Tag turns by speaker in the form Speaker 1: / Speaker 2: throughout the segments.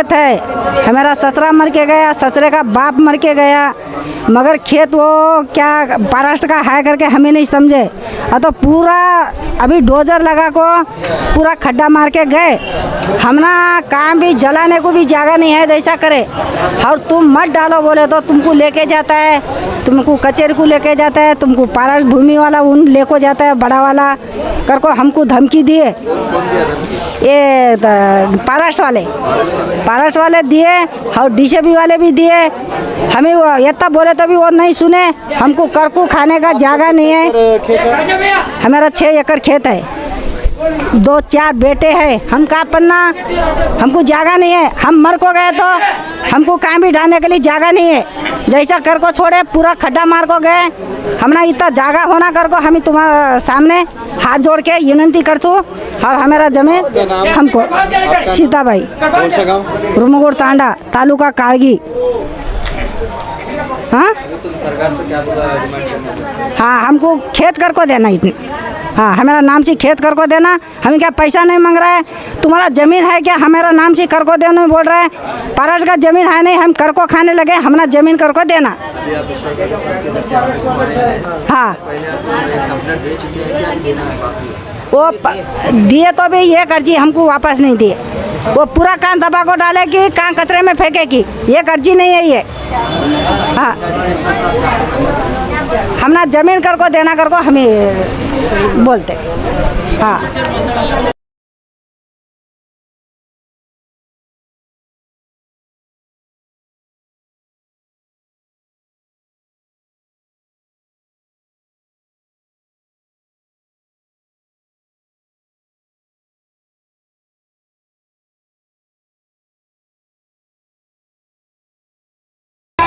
Speaker 1: खेत है। हमारा ससरा मर के गया, ससुरे का बाप मर के गया। मगर खेत वो क्या महाराष्ट्र का है करके हमें नहीं समझे। तो पूरा अभी डोजर लगा को पूरा खड्डा मार के गए। हम ना काम भी जलाने को भी जगह नहीं है जैसा करे। और तुम मत डालो बोले तो तुमको लेके जाता है। तुमको कचेरी को लेके जाता है, तुमको पारस भूमि वाला उन लेको जाता है, बड़ा वाला। कर को हमको धमकी दिए। ये पारस्ट वाले। पारस्ट वाले दिए, और डीसीबी वाले भी दिए। हमें वो इतना बोले तो भी वो नहीं सुने। हमको कर को खाने का जगह नहीं है। हमारा छः एकड़ खेत है। दो चार बेटे हैं। हम का पन्ना? हमको जगह नहीं है। हम मर को गए तो हमको काम भी डालने के लिए जगह नहीं है। जैसा कर को छोड़े पूरा खड्डा मार को गए। हमारा इतना जागा होना कर को हम तुम्हारे सामने हाथ जोड़ के विनंती करतू और हमारा ज़मीन हमको। सीता
Speaker 2: भाई सा
Speaker 1: तांडा तालुका काड़गी हाँ?
Speaker 3: तुम सरकार से क्या डिमांड करना हाँ?
Speaker 1: हमको खेत कर को देना इतनी। हाँ हमारा नाम से खेत कर को देना। हमें क्या पैसा नहीं मांग रहा है? तुम्हारा ज़मीन है क्या? हमारा नाम से कर को देना बोल रहा है। पारस का ज़मीन है नहीं हम कर को खाने लगे हमारा ज़मीन कर को देना।
Speaker 3: के के हैं?
Speaker 1: है? वो दिए तो भी ये अर्जी हमको वापस नहीं दिए। वो पूरा कान दबा को डाले डालेगी कान कचरे में फेंके फेंकेगी ये अर्जी नहीं है ये। हाँ। हमारा ज़मीन कर को देना कर को हमें बोलते। हाँ।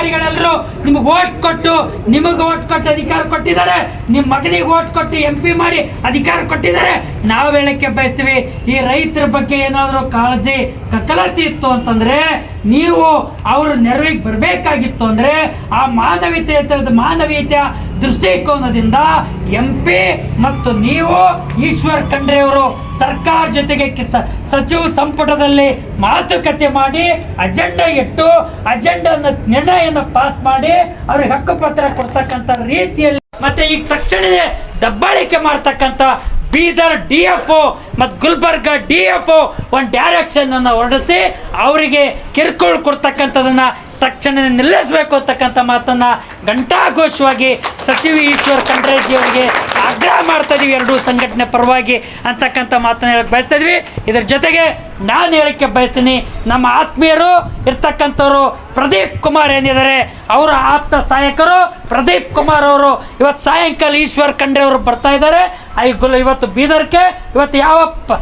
Speaker 4: ಅಧಿಕಾರಿಗಳೆಲ್ಲರೂ ನಿಮಗೆ ಓಟ್ ಕೊಟ್ಟು, ನಿಮಗೆ ಓಟ್ ಕೊಟ್ಟು ಅಧಿಕಾರ ಕೊಟ್ಟಿದ್ದಾರೆ. ನಿಮ್ಮ ಮಗನಿಗೆ ಓಟ್ ಕೊಟ್ಟು ಎಂ ಪಿ ಮಾಡಿ ಅಧಿಕಾರ ಕೊಟ್ಟಿದ್ದಾರೆ. ನಾವು ಹೇಳಕ್ಕೆ ಬಯಸ್ತೀವಿ, ಈ ರೈತರ ಬಗ್ಗೆ ಏನಾದರೂ ಕಾಳಜಿ ಕಕ್ಕಲತಿ ಇತ್ತು ಅಂತಂದ್ರೆ ನೀವು ಅವರ ನೆರವಿಗೆ ಬರಬೇಕಾಗಿತ್ತು ಅಂದರೆ ಆ ಮಾನವೀಯತೆ ಮಾನವೀಯತೆಯ ದೃಷ್ಟಿಕೋನದಿಂದ ಎಂ ಪಿ ಮತ್ತು ನೀವು ಈಶ್ವರ್ ಖಂಡ್ರೆ ಅವರು ಸರ್ಕಾರ ಜೊತೆಗೆ ಸಚಿವ ಸಂಪುಟದಲ್ಲಿ ಮಾತುಕತೆ ಮಾಡಿ ಅಜೆಂಡಾ ಇಟ್ಟು ಅಜೆಂಡಾ ನಿರ್ಣಯನ ಪಾಸ್ ಮಾಡಿ ಅವ್ರಿಗೆ ಹಕ್ಕುಪತ್ರ ಕೊಡ್ತಕ್ಕಂಥ ರೀತಿಯಲ್ಲಿ ಮತ್ತೆ ಈಗ ತಕ್ಷಣವೇ ದಬ್ಬಾಳಿಕೆ ಮಾಡ್ತಕ್ಕಂಥ ಬೀದರ್ ಡಿ ಎಫ್ ಮತ್ತು ಗುಲ್ಬರ್ಗ ಡಿ ಎಫ್ ಒ ಒಂದು ಡೈರೆಕ್ಷನ್ ಅನ್ನು ಹೊರಡಿಸಿ ಅವರಿಗೆ ಕಿರುಕುಳ ಕೊಡ್ತಕ್ಕಂಥದನ್ನ ತಕ್ಷಣ ನಿಲ್ಲಿಸಬೇಕು ಅಂತಕ್ಕಂಥ ಮಾತನ್ನ ಘಂಟಾಘೋಷವಾಗಿ ಸಚಿವ ಈಶ್ವರ್ ಖಂಡ್ರೆಜಿ ಅವರಿಗೆ ಆಗ್ರಹ ಮಾಡ್ತಾ ಇದೀವಿ ಎರಡೂ ಸಂಘಟನೆ ಪರವಾಗಿ ಅಂತಕ್ಕಂಥ ಮಾತನ್ನ ಹೇಳಕ್ಕೆ ಬಯಸ್ತಾ ಇದ್ವಿ. ಇದ್ರ ಜೊತೆಗೆ ನಾನು ಹೇಳಕ್ಕೆ ಬಯಸ್ತೀನಿ, ನಮ್ಮ ಆತ್ಮೀಯರು ಇರ್ತಕ್ಕಂಥವ್ರು ಪ್ರದೀಪ್ ಕುಮಾರ್ ಏನಿದ್ದಾರೆ, ಅವರ ಆಪ್ತ ಸಹಾಯಕರು ಪ್ರದೀಪ್ ಕುಮಾರ್ ಅವರು ಇವತ್ತು ಸಾಯಂಕಾಲ ಈಶ್ವರ್ ಖಂಡ್ರೆ ಅವರು ಬರ್ತಾ ಇದ್ದಾರೆ. ಐ ಗುಲ್ ಇವತ್ತು ಬೀದರ್ಗೆ, ಇವತ್ತು ಯಾವ ಪ-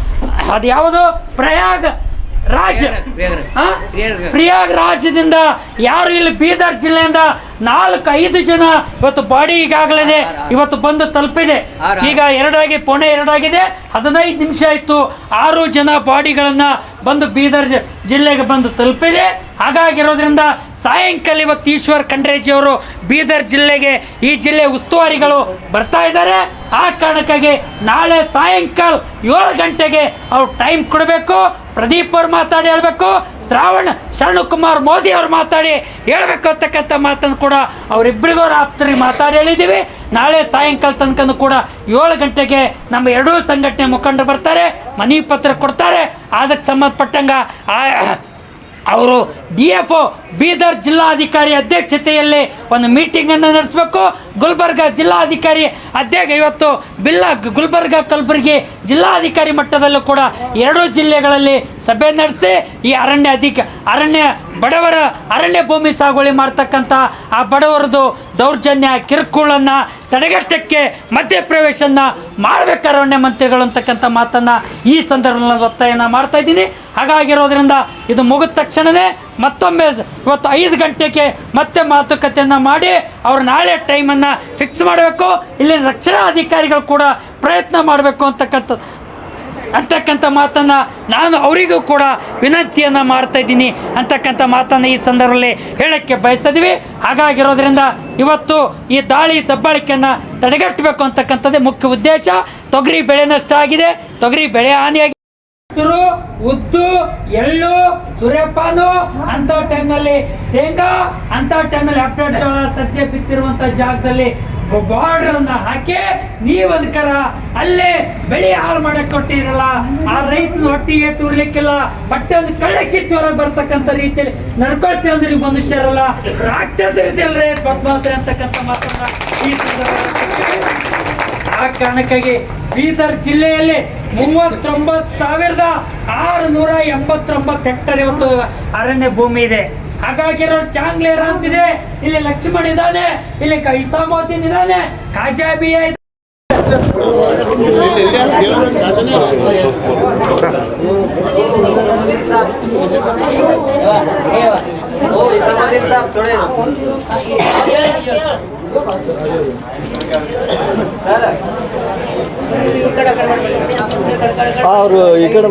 Speaker 4: ಅದು ಯಾವುದು? ಪ್ರಯಾಗ ರಾಜ್. ಪ್ರಯಾಗ ಪ್ರಿಯಾಗ್ ರಾಜ್ಯದಿಂದ ಯಾರು ಇಲ್ಲಿ ಬೀದರ್ ಜಿಲ್ಲೆಯಿಂದ ನಾಲ್ಕು ಐದು ಜನ ಇವತ್ತು ಬಾಡಿ ಈಗಾಗಲೇ ಇವತ್ತು ಬಂದು ತಲುಪಿದೆ. ಈಗ ಎರಡಾಗಿ ಪೊಣೆ ಎರಡಾಗಿದೆ. ಹದಿನೈದು ನಿಮಿಷ ಆಯ್ತು. ಆರು ಜನ ಬಾಡಿಗಳನ್ನು ಬಂದು ಬೀದರ್ ಜಿಲ್ಲೆಗೆ ಬಂದು ತಲುಪಿದೆ. ಹಾಗಾಗಿರೋದ್ರಿಂದ ಸಾಯಂಕಾಲ ಇವತ್ತು ಈಶ್ವರ್ ಖಂಡ್ರೇಜಿಯವರು ಬೀದರ್ ಜಿಲ್ಲೆಗೆ ಈ ಜಿಲ್ಲೆ ಉಸ್ತುವಾರಿಗಳು ಬರ್ತಾ ಇದ್ದಾರೆ. ಆ ಕಾರಣಕ್ಕಾಗಿ ನಾಳೆ ಸಾಯಂಕಾಲ ಏಳು ಗಂಟೆಗೆ ಅವ್ರು ಟೈಮ್ ಕೊಡಬೇಕು. ಪ್ರದೀಪ್ ಅವ್ರು ಮಾತಾಡಿ ಹೇಳಬೇಕು. ಶ್ರಾವಣ್, ಶರಣಕುಮಾರ್ ಮೋದಿ ಅವ್ರು ಮಾತಾಡಿ ಹೇಳಬೇಕು ಅಂತಕ್ಕಂಥ ಮಾತನ್ನು ಕೂಡ ಅವರಿಬ್ಬರಿಗೂ ರಾತ್ರಿ ಮಾತಾಡಿ ಹೇಳಿದ್ದೀವಿ. ನಾಳೆ ಸಾಯಂಕಾಲ ತನಕ ಕೂಡ ಏಳು ಗಂಟೆಗೆ ನಮ್ಮ ಎರಡೂ ಸಂಘಟನೆ ಮುಖಂಡರು ಬರ್ತಾರೆ, ಮನವಿ ಪತ್ರ ಕೊಡ್ತಾರೆ. ಅದಕ್ಕೆ ಸಂಬಂಧಪಟ್ಟಂಗ ಅವರು ಡಿ ಎಫ್ ಬೀದರ್ ಜಿಲ್ಲಾಧಿಕಾರಿ ಅಧ್ಯಕ್ಷತೆಯಲ್ಲಿ ಒಂದು ಮೀಟಿಂಗನ್ನು ನಡೆಸಬೇಕು. ಗುಲ್ಬರ್ಗ ಜಿಲ್ಲಾಧಿಕಾರಿ ಅಧ್ಯಕ್ಷ, ಇವತ್ತು ಬಿಲ್ಲ ಗುಲ್ಬರ್ಗ ಕಲಬುರಗಿ ಜಿಲ್ಲಾಧಿಕಾರಿ ಮಟ್ಟದಲ್ಲೂ ಕೂಡ ಎರಡೂ ಜಿಲ್ಲೆಗಳಲ್ಲಿ ಸಭೆ ನಡೆಸಿ, ಈ ಅರಣ್ಯ ಅಧಿಕ, ಅರಣ್ಯ ಬಡವರ ಅರಣ್ಯ ಭೂಮಿ ಸಾಗುವಳಿ ಮಾಡ್ತಕ್ಕಂಥ ಆ ಬಡವರದು ದೌರ್ಜನ್ಯ, ಕಿರುಕುಳನ್ನು ತಡೆಗಟ್ಟಕ್ಕೆ ಮಧ್ಯಪ್ರವೇಶನ ಮಾಡಬೇಕು ಅರಣ್ಯ ಮಂತ್ರಿಗಳು ಅಂತಕ್ಕಂಥ ಮಾತನ್ನು ಈ ಸಂದರ್ಭದಲ್ಲಿ ಒತ್ತಾಯನ ಮಾಡ್ತಾ ಇದ್ದೀನಿ. ಹಾಗಾಗಿರೋದ್ರಿಂದ ಇದು ಮುಗಿದ ತಕ್ಷಣವೇ ಮತ್ತೊಮ್ಮೆ ಇವತ್ತು ಐದು ಗಂಟೆಗೆ ಮತ್ತೆ ಮಾತುಕತೆಯನ್ನು ಮಾಡಿ ಅವರು ನಾಳೆ ಟೈಮನ್ನು ಫಿಕ್ಸ್ ಮಾಡಬೇಕು. ಇಲ್ಲಿ ರಕ್ಷಣಾ ಅಧಿಕಾರಿಗಳು ಕೂಡ ಪ್ರಯತ್ನ ಮಾಡಬೇಕು ಅಂತಕ್ಕಂಥದ್ದು ಅಂತಕ್ಕಂಥ ಮಾತನ್ನು ನಾನು ಅವರಿಗೂ ಕೂಡ ವಿನಂತಿಯನ್ನು ಮಾಡ್ತಾ ಇದ್ದೀನಿ ಅಂತಕ್ಕಂಥ ಮಾತನ್ನು ಈ ಸಂದರ್ಭದಲ್ಲಿ ಹೇಳೋಕ್ಕೆ ಬಯಸ್ತಿದ್ವಿ ಹಾಗಾಗಿರೋದ್ರಿಂದ ಇವತ್ತು ಈ ದಾಳಿ ದಬ್ಬಾಳಿಕೆಯನ್ನು ತಡೆಗಟ್ಟಬೇಕು ಅಂತಕ್ಕಂಥದ್ದೇ ಮುಖ್ಯ ಉದ್ದೇಶ. ತೊಗರಿ ಬೆಳೆ ನಷ್ಟ ಆಗಿದೆ ತೊಗರಿ ಬೆಳೆ ಹಾನಿಯಾಗಿದೆ ಉದ್ದು, ಎಳ್ಳು, ಸೂರ್ಯಪಾನು ಅಂತ ಟೈಮ್ನಲ್ಲಿ ಶೇಂಗಾ ಅಂತ ಟೈಮಲ್ಲಿ ಅಪ್ಡೇಟ್ ಜೋಳ ಸಜ್ಜೆ ಬಿತ್ತಿರುವಂತ ಜಾಗದಲ್ಲಿ ಬಾರ್ಡರ್ ಅನ್ನ ಹಾಕಿ ನೀವದಕರ ಅಲ್ಲೇ ಬೆಳೆ ಹಾಳು ಮಾಡಕ್ ಕೊಟ್ಟಿರಲ್ಲ. ಆ ರೈತನ ಹೊಟ್ಟಿಗೆ ಟೂರ್ಲಿಕ್ಕಿಲ್ಲ ಬಟ್ಟೆ ಒಂದು ಕಳ್ಳೆ ಕಿತ್ತು ಹೊರಗೆ ಬರ್ತಕ್ಕಂಥ ರೀತಿಯಲ್ಲಿ ನಡ್ಕೊಳ್ತೀವಿ ಅಂದ್ರೆ ಮನುಷ್ಯರಲ್ಲ. ರಾಕ್ಷಸ ಇದ್ದಿಲ್ರಿ ಬದ್ಮಾಸ್ರಿ ಅಂತಕ್ಕಂಥ ಮಾತನ್ನ ಆ ಕಾರಣಕ್ಕಾಗಿ ಬೀದರ್ ಜಿಲ್ಲೆಯಲ್ಲಿ ಮೂವತ್ತೊಂಬತ್ತು ಸಾವಿರದ ಆರುನೂರ ಎಂಬತ್ತೊಂಬತ್ತು ಹೆಕ್ಟರ್ ಇವತ್ತು ಅರಣ್ಯ ಭೂಮಿ ಇದೆ. ಹಾಗಾಗಿರೋ ಚಾಂಗ್ಲೇರ ಅಂತಿದೆ. ಇಲ್ಲಿ ಲಕ್ಷ್ಮಣ್ ಇದ್ದಾನೆ, ಇಲ್ಲಿ ಇಸಾಮುದ್ದೀನ್ ಇದ್ದಾನೆ, ಕಾಜಾಬಿಯ ಇದೆ
Speaker 2: ಅವರು ಈ ಕಡೆ